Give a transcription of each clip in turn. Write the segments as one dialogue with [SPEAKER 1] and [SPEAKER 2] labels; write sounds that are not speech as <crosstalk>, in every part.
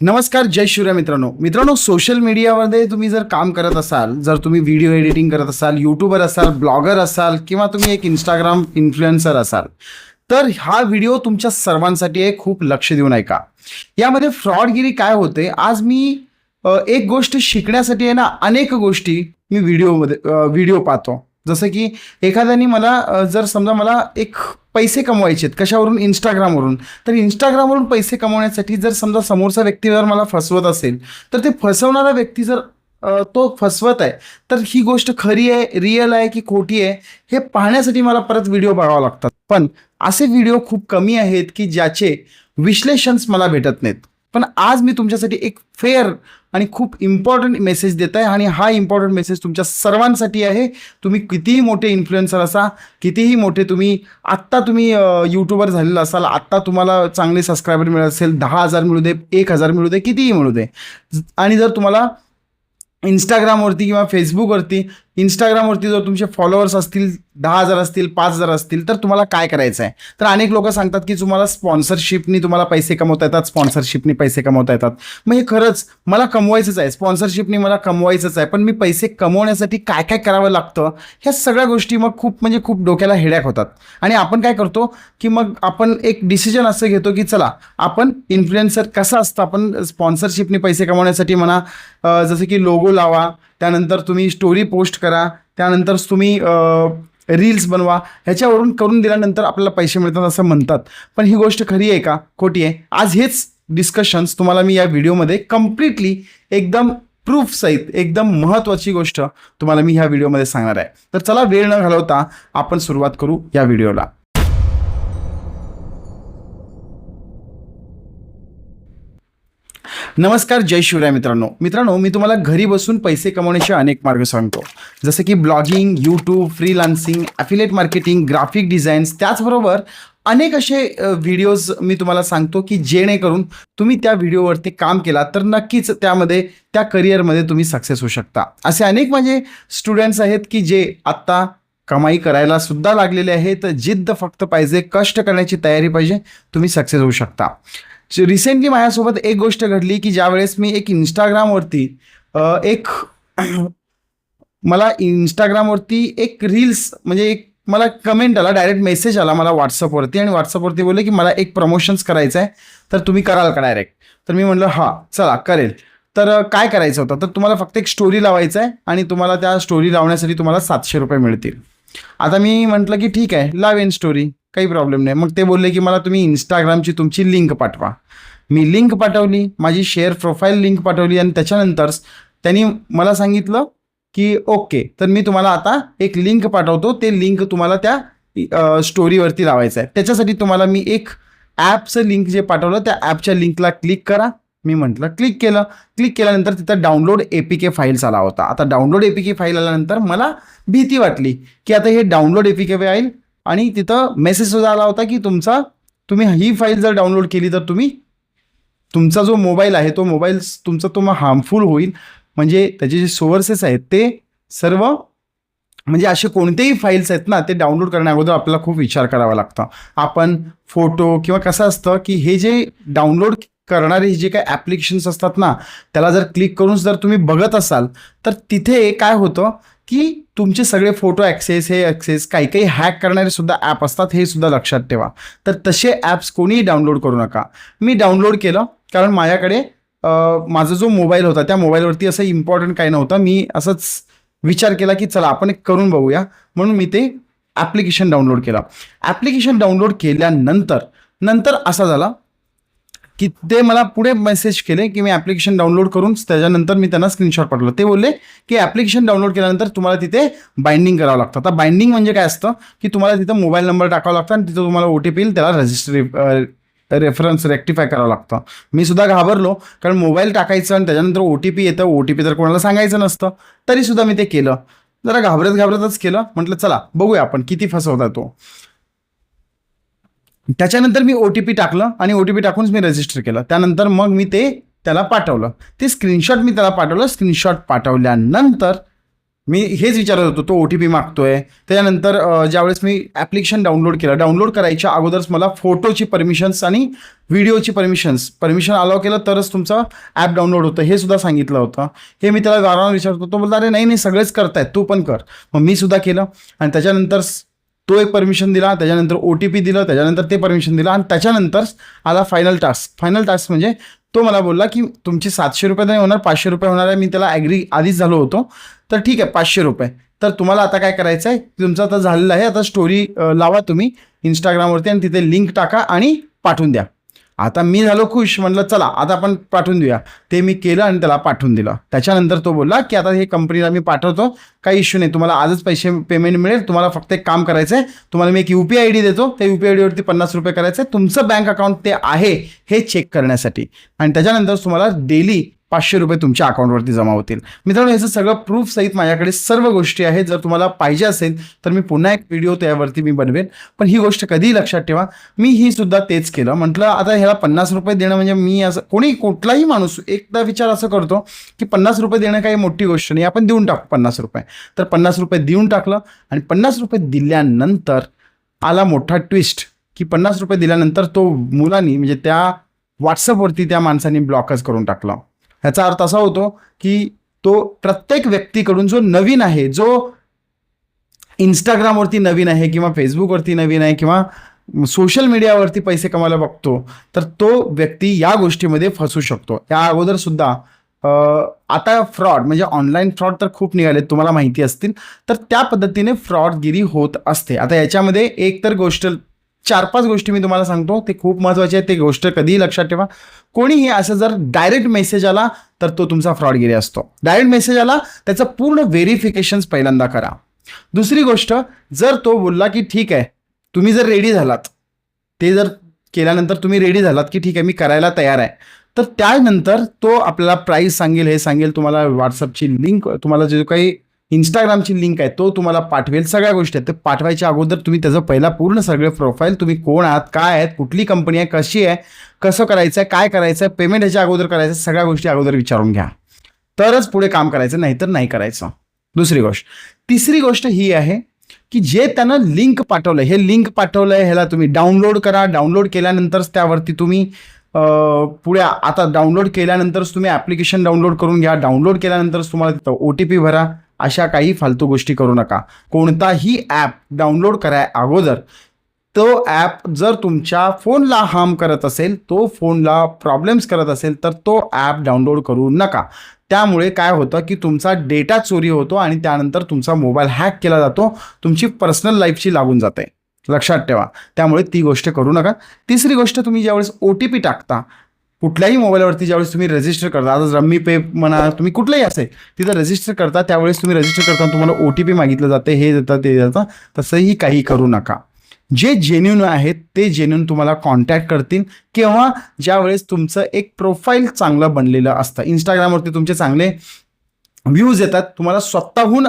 [SPEAKER 1] नमस्कार जय शिवराय मित्रांनो. मित्रांनो सोशल मीडियामध्ये तुम्ही जर काम करत असाल जर तुम्ही व्हिडिओ एडिटिंग करत असाल यूट्यूबर असाल ब्लॉगर असाल किंवा तुम्ही एक इंस्टाग्राम इन्फ्लुएन्सर असाल तर हा व्हिडिओ तुमच्या सर्वांसाठी आहे खूप लक्ष देऊन ऐका. यामध्ये फ्रॉडगिरी काय होते? आज मी एक गोष्ट शिकण्यासाठी आहे ना अनेक गोष्टी मी व्हिडिओमध्ये व्हिडिओ पाहतो. जसं की एखाद्याने मला जर समजा मला एक पैसे कमवायचे आहेत कशावरून? इंस्टाग्रामवरून तर इंस्टाग्रामवरून पैसे कमवण्यासाठी जर समजा समोरचा व्यक्ती जर मला फसवत असेल तर ते फसवणारा व्यक्ती जर तो फसवत आहे तर ही गोष्ट खरी आहे रिअल आहे की खोटी आहे हे पाहण्यासाठी मला परत व्हिडिओ बघावा लागतात. पण असे व्हिडिओ खूप कमी आहेत की ज्याचे विश्लेषण मला भेटत नाहीत. पण आज मी तुमच्यासाठी एक फेअर आणि खूप इम्पॉर्टंट मेसेज देत आहे. आणि हा इम्पॉर्टंट मेसेज तुमच्या सर्वांसाठी आहे. तुम्ही कितीही मोठे इन्फ्लुएन्सर असा कितीही मोठे तुम्ही आत्ता तुम्ही यूट्यूबर झालेला असाल आत्ता तुम्हाला चांगले सबस्क्रायबर मिळत असेल दहा हजार मिळू दे एक हजार मिळू दे कितीही मिळू दे. आणि जर तुम्हाला इंस्टाग्रामवरती किंवा फेसबुकवरती इंस्टाग्रामवरती जर तुमचे फॉलोअर्स असतील दहा हजार असतील पाच हजार असतील तर तुम्हाला काय करायचं आहे? तर अनेक लोक सांगतात की तुम्हाला स्पॉन्सरशिपनी तुम्हाला पैसे कमवता येतात स्पॉन्सरशिपनी पैसे कमवता येतात. मग हे खरंच मला कमवायचंच आहे. स्पॉन्सरशिपनी मला कमवायचंच आहे. पण मी पैसे कमवण्यासाठी काय काय करावं लागतं? ह्या सगळ्या गोष्टी मग खूप म्हणजे खूप डोक्याला हेड्याक होतात. आणि आपण काय करतो की मग आपण एक डिसिजन असं घेतो की चला आपण इन्फ्लुएन्सर कसं असतं? आपण स्पॉन्सरशिपनी पैसे कमवण्यासाठी म्हणा जसं की लोगो लावा त्यानंतर तुम्ही स्टोरी पोस्ट करा त्यानंतर तुम्ही रील्स बनवा ह्याच्यावरून करून दिल्यानंतर आपल्याला पैसे मिळतात असं म्हणतात. पण ही गोष्ट खरी आहे का? खोटी आहे. आज हेच डिस्कशन्स तुम्हाला मी या व्हिडिओमध्ये कम्प्लिटली एकदम प्रूफ सहित एकदम महत्त्वाची गोष्ट तुम्हाला मी ह्या व्हिडिओमध्ये सांगणार आहे. तर चला वेळ न घालवता आपण सुरुवात करू या व्हिडिओला नमस्कार जय शिवराय मित्रांनो. मित्रांनो मी तुम्हाला घरी बसून पैसे कमवण्याचे अनेक मार्ग सांगतो. जसं की blogging YouTube freelancing affiliate marketing graphic designs त्याचबरोबर अनेक असे व्हिडिओज मी तुम्हाला सांगतो की जेणेकरून तुम्ही त्या व्हिडिओवरती काम केला तर नक्कीच त्यामध्ये त्या करिअरमध्ये तुम्ही सक्सेस होऊ शकता. असे अनेक माझे स्टुडंट्स आहेत की जे आत्ता कमाई करायला सुद्धा लागलेले आहेत जिद्द फक्त पाहिजे कष्ट करण्याची तयारी पाहिजे तुम्ही सक्सेस होऊ शकता. रिसेंटली माझ्यासोबत एक गोष्ट घडली की ज्यावेळेस मी एक इंस्टाग्रामवरती एक <clears throat> मला इंस्टाग्रामवरती एक रील्स म्हणजे एक मला कमेंट आला डायरेक्ट मेसेज आला मला व्हॉट्सअपवरती आणि व्हॉट्सअपवरती बोलले की मला एक प्रमोशन्स करायचं आहे तर तुम्ही कराल का डायरेक्ट तर मी म्हटलं हां चला करेल. तर काय करायचं होतं? तर तुम्हाला फक्त एक स्टोरी लावायचं आहे आणि तुम्हाला त्या स्टोरी लावण्यासाठी तुम्हाला सातशे रुपये मिळतील. आता मी म्हटलं की ठीक आहे लावेन स्टोरी काही प्रॉब्लेम नाही. मग ते बोलले की मला तुम्ही इंस्टाग्रामची तुमची लिंक पाठवा. मी लिंक पाठवली माझी शेअर प्रोफाईल लिंक पाठवली आणि त्याच्यानंतर त्यांनी मला सांगितलं की ओके तर मी तुम्हाला आता एक लिंक पाठवतो. ते लिंक तुम्हाला त्या स्टोरीवरती लावायचं आहे. त्याच्यासाठी तुम्हाला मी एक ॲपचं लिंक जे पाठवलं त्या ॲपच्या लिंकला क्लिक करा. मी म्हटलं क्लिक केलं. क्लिक केल्यानंतर तिथं download A P K files आला होता. आता download A P K file आल्यानंतर मला भीती वाटली की आता हे download A P K file आणि तिथं मेसेज सुद्धा आला होता की तुमचा तुम्ही ही फाईल जर डाउनलोड केली तर तुम्ही तुमचा जो मोबाईल आहे तो मोबाईल तुमचा तो हार्मफुल होईल. म्हणजे त्याचे जे सोर्सेस आहेत ते सर्व म्हणजे असे कोणतेही फाईल्स आहेत ना ते डाउनलोड करण्याअगोदर आपल्याला खूप विचार करावा लागतं. आपण फोटो किंवा कसं असतं की हे जे डाउनलोड करणारे जी काही ॲप्लिकेशन्स असतात ना त्याला जर क्लिक करून जर तुम्ही बघत असाल तर तिथे काय होतं की तुमचे सगळे फोटो ॲक्सेस हे ॲक्सेस काही काही हॅक करणारे सुद्धा ॲप असतात हे सुद्धा लक्षात ठेवा. तर तसे ॲप्स कोणीही डाउनलोड करू नका. मी डाउनलोड केलं कारण माझ्याकडे माझा जो मोबाईल होता त्या मोबाईलवरती असं इम्पॉर्टंट काही नव्हतं. मी असंच विचार केला की चला आपण एक करून बघूया. म्हणून मी ते ॲप्लिकेशन डाउनलोड केलं. ॲप्लिकेशन डाउनलोड केल्यानंतर नंतर असा झाला की ते मला पुढे मेसेज केले की मी ॲप्लिकेशन डाउनलोड करून त्याच्यानंतर मी त्यांना स्क्रीनशॉट पाठवलं. ते बोलले की ॲप्लिकेशन डाउनलोड केल्यानंतर तुम्हाला तिथे बाइंडिंग करावं लागतं. आता बाइंडिंग म्हणजे काय असतं? की तुम्हाला तिथं मोबाईल नंबर टाकावा लागतो आणि तिथं तुम्हाला ओ टी पी येईल त्याला रजिस्ट्री रेफरन्स रेक्टिफाय करावं लागतं. मी सुद्धा घाबरलो कारण मोबाईल टाकायचं आणि त्याच्यानंतर ओ टी पी येतं. ओ टी पी तर कोणाला सांगायचं नसतं. तरीसुद्धा मी ते केलं. जरा घाबरत घाबरतच केलं. म्हटलं चला बघूया आपण किती फसवता तो. त्याच्यानंतर मी ओ टी पी टाकलं आणि ओ टी पी टाकूनच मी रजिस्टर केलं. त्यानंतर मग मी ते त्याला पाठवलं. ते स्क्रीनशॉट मी त्याला पाठवलं. स्क्रीनशॉट पाठवल्यानंतर मी हेच विचारत होतो तो ओ टी पी मागतोय. त्याच्यानंतर ज्यावेळेस मी ॲप्लिकेशन डाउनलोड केलं डाउनलोड करायच्या अगोदरच मला फोटोची परमिशन्स आणि व्हिडिओची परमिशन्स परमिशन अलाव केलं तरच तुमचं ॲप डाउनलोड होतं. हे सुद्धा सांगितलं होतं. हे मी त्याला वारंवार विचारत होतो. तो बोलला अरे नाही नाही सगळेच करतायत. तू पण कर. मग मी सुद्धा केलं. आणि त्याच्यानंतर तो एक परमिशन दिला त्याच्यानंतर ओ टी पी दिलं त्याच्यानंतर ते परमिशन दिलं आणि त्याच्यानंतर आला फायनल टास्क फायनल टास्क म्हणजे तो मला बोलला की तुमची सातशे रुपये नाही होणार पाचशे रुपये होणार आहे. मी त्याला ॲग्री आधीच झालो होतो. तर ठीक आहे पाचशे रुपये. तर तुम्हाला आता काय करायचं आहे तुमचं आता झालेलं आहे. आता स्टोरी लावा तुम्ही इंस्टाग्रामवरती आणि तिथे लिंक टाका आणि पाठवून द्या. आता मी झालो खुश म्हटलं चला आता आपण पाठवून देऊया. ते मी केलं आणि त्याला पाठवून दिलं. त्याच्यानंतर तो बोलला की आता हे कंपनीला मी पाठवतो काही इश्यू नाही तुम्हाला आजच पैसे पेमेंट मिळेल तुम्हाला फक्त एक काम करायचं आहे तुम्हाला मी एक यू पी आय डी देतो त्या यू पी आय डीवरती पन्नास रुपये करायचं आहे तुमचं बँक अकाउंट ते आहे हे चेक करण्यासाठी. आणि त्याच्यानंतर तुम्हाला डेली पाचशे रुपये तुमच्या अकाउंटवरती जमा होतील. मित्रांनो याचं सगळं प्रूफ सहित माझ्याकडे सर्व गोष्टी आहेत. जर तुम्हाला पाहिजे असेल तर मी पुन्हा एक व्हिडिओ त्यावरती मी बनवेन. पण ही गोष्ट कधीही लक्षात ठेवा. मी ही सुद्धा तेच केलं. म्हटलं आता ह्याला पन्नास रुपये देणं म्हणजे मी असं कोणी कुठलाही माणूस एकदा विचार असं करतो की पन्नास रुपये देणं काही मोठी गोष्ट नाही. आपण देऊन टाकू पन्नास रुपये. तर पन्नास रुपये देऊन टाकलं आणि पन्नास रुपये दिल्यानंतर आला मोठा ट्विस्ट की पन्नास रुपये दिल्यानंतर तो मुलांनी म्हणजे त्या व्हॉट्सअपवरती त्या माणसाने ब्लॉकच करून टाकलं. ह्याचा अर्थ असा होतो की तो प्रत्येक व्यक्तीकडून जो नवीन आहे जो इंस्टाग्रामवरती नवीन आहे किंवा फेसबुकवरती नवीन आहे किंवा सोशल मीडियावरती पैसे कमायला बघतो तर तो व्यक्ती या गोष्टीमध्ये फसू शकतो. या अगोदर सुद्धा आता फ्रॉड म्हणजे ऑनलाईन फ्रॉड तर खूप निघाले तुम्हाला माहिती असतील तर त्या पद्धतीने फ्रॉडगिरी होत असते. आता याच्यामध्ये एक तर गोष्ट चार पाच गोष्टी मी तुम्हाला सांगतो. ते खूप महत्त्वाचे आहेत. ते गोष्ट कधीही लक्षात ठेवा. कोणीही असं जर डायरेक्ट मेसेज आला तर तो तुमचा फ्रॉडगिरी असतो. डायरेक्ट मेसेज आला त्याचं पूर्ण व्हेरिफिकेशन्स पहिल्यांदा करा. दुसरी गोष्ट जर तो बोलला की ठीक आहे तुम्ही जर रेडी झालात ते जर केल्यानंतर तुम्ही रेडी झालात की ठीक आहे मी करायला तयार आहे तर त्यानंतर तो आपल्याला प्राईस सांगेल हे सांगेल तुम्हाला व्हॉट्सअपची लिंक तुम्हाला जे काही इंस्टाग्रामची लिंक आहे तो तुम्हाला पाठवेल. सगळ्या गोष्टी आहेत. ते पाठवायच्या अगोदर तुम्ही त्याचं पहिला पूर्ण सगळे प्रोफाईल तुम्ही कोण आहात काय आहेत कुठली कंपनी आहे कशी आहे कसं करायचं आहे काय करायचं आहे पेमेंट ह्याच्या अगोदर करायचं आहे, सगळ्या गोष्टी अगोदर विचारून घ्या. तरच पुढे काम करायचं नाहीतर नाही करायचं. दुसरी गोष्ट. तिसरी गोष्ट ही आहे की जे त्यानं लिंक पाठवलं हे लिंक पाठवलं आहे ह्याला तुम्ही डाउनलोड करा. डाउनलोड केल्यानंतरच त्यावरती तुम्ही पुढे आता डाउनलोड केल्यानंतरच तुम्ही ॲप्लिकेशन डाउनलोड करून घ्या. डाउनलोड केल्यानंतरच तुम्हाला तिथं ओ टी पी भरा. अशा काही फालतू गोष्टी करू नका. कोणताही ॲप डाउनलोड कराय अगोदर तो ॲप जर तुमच्या फोनला हार्म करत असेल तो फोनला प्रॉब्लेम्स करत असेल तर तो ॲप डाउनलोड करू नका. त्यामुळे काय होतं की तुमचा डेटा चोरी होतो आणि त्यानंतर तुमचा मोबाईल हॅक केला जातो तुमची पर्सनल लाईफची लागून जाते. लक्षात ठेवा. त्यामुळे ती गोष्ट करू नका. तिसरी गोष्ट तुम्ही ज्यावेळेस ओ टी पी टाकता कुठल्याही मोबाईलवरती ज्यावेळेस तुम्ही रजिस्टर करता आता रम्मी पे म्हणा तुम्ही कुठलंही असेल तिथं रजिस्टर करता त्यावेळेस तुम्ही रजिस्टर करताना तुम्हाला ओ टी पी मागितलं जाते हे देतं ते देतं तसंही काही करू नका. जे जेन्युन आहेत ते जेन्युन तुम्हाला कॉन्टॅक्ट करतील किंवा ज्यावेळेस तुमचं एक प्रोफाईल चांगलं बनलेलं असतं. इंस्टाग्रामवरती तुमचे चांगले व्ह्यूज येतात तुम्हाला स्वतःहून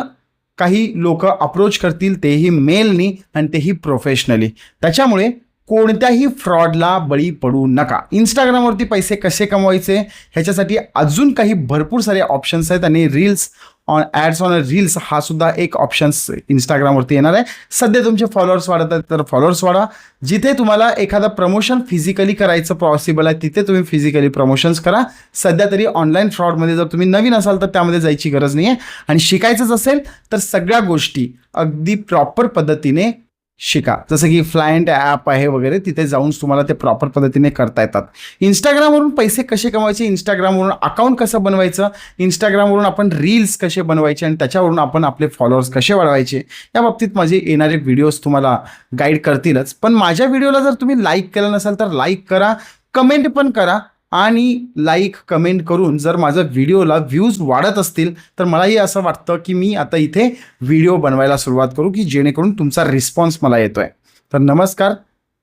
[SPEAKER 1] काही लोक अप्रोच करतील तेही मेलनी आणि तेही प्रोफेशनली त्याच्यामुळे कोणत्याही फ्रॉडला बळी पडू नका. इंस्टाग्रामवरती पैसे कसे कमवायचे? ह्याच्यासाठी अजून काही भरपूर सारे ऑप्शन्स आहेत आणि reels on ads on reels हा सुद्धा एक ऑप्शन्स इंस्टाग्रामवरती येणार आहे. सध्या तुमचे फॉलोअर्स वाढत आहेत तर फॉलोअर्स वाढा. जिथे तुम्हाला एखादं प्रमोशन फिजिकली करायचं पॉसिबल आहे तिथे तुम्ही फिजिकली प्रमोशन्स करा. सध्या तरी ऑनलाईन फ्रॉडमध्ये जर तुम्ही नवीन असाल तर त्यामध्ये जायची गरज नाही आहे आणि शिकायचंच असेल तर सगळ्या गोष्टी अगदी प्रॉपर पद्धतीने शिका. जसं की फ्लायंट ॲप आहे वगैरे तिथे जाऊन तुम्हाला ते प्रॉपर पद्धतीने करता येतात. इंस्टाग्रामवरून पैसे कसे कमवायचे? इंस्टाग्रामवरून अकाउंट कसं बनवायचं? इंस्टाग्रामवरून आपण रील्स कसे बनवायचे? आणि त्याच्यावरून आपण आपले फॉलोअर्स कसे वाढवायचे? या बाबतीत माझे येणारे व्हिडिओज तुम्हाला गाईड करतीलच. पण माझ्या व्हिडिओला जर तुम्ही लाईक केलं नसाल तर लाईक करा. कमेंट पण करा. आणि लाईक कमेंट करून जर माझं व्हिडिओला व्ह्यूज वाढत असतील तर मलाही असं वाटतं की मी आता इथे व्हिडिओ बनवायला सुरुवात करू की जेणेकरून तुमचा रिस्पॉन्स मला येतो आहे तर नमस्कार.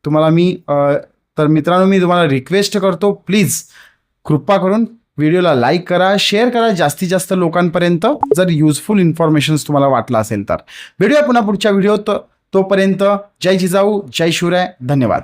[SPEAKER 1] तुम्हाला मी तर मित्रांनो मी तुम्हाला रिक्वेस्ट करतो प्लीज कृपा करून व्हिडिओला लाईक करा शेअर करा जास्तीत जास्त लोकांपर्यंत. जर युजफुल इन्फॉर्मेशन्स तुम्हाला वाटलं असेल तर. भेटूया पुन्हा पुढच्या व्हिडिओत तोपर्यंत. जय जिजाऊ जय शिवराय. धन्यवाद.